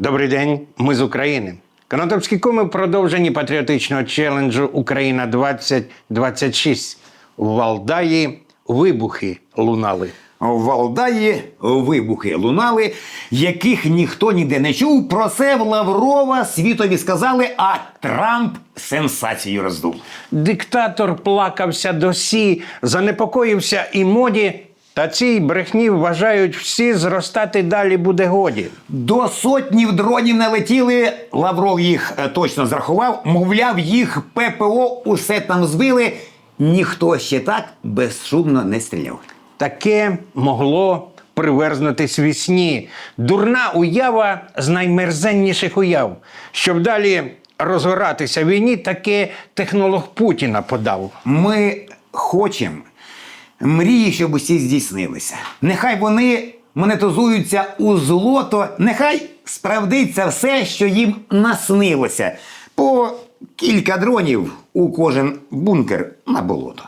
Добрий день, ми з України. Конотопські куми в продовженні патріотичного челенджу Україна 2026. У Валдаї вибухи лунали. В Валдаї вибухи лунали, яких ніхто ніде не чув. Про це в Лаврова світові сказали, а Трамп сенсацію роздув. Диктатор плакався досі, занепокоївся і моді. Та цій брехні вважають всі зростати далі буде годі. До сотнів дронів налетіли. Лавров їх е, точно зрахував. Мовляв, їх ППО усе там збили. Ніхто ще так безшумно не стріляв. Таке могло приверзнутись вісні. Дурна уява з наймерзенніших уяв. Щоб далі розгоратися війні, таке технолог Путіна подав. Ми хочемо мрії, щоб усі здійснилися. Нехай вони монетизуються у злото, нехай справдиться все, що їм наснилося. По кілька дронів у кожен бункер на болото.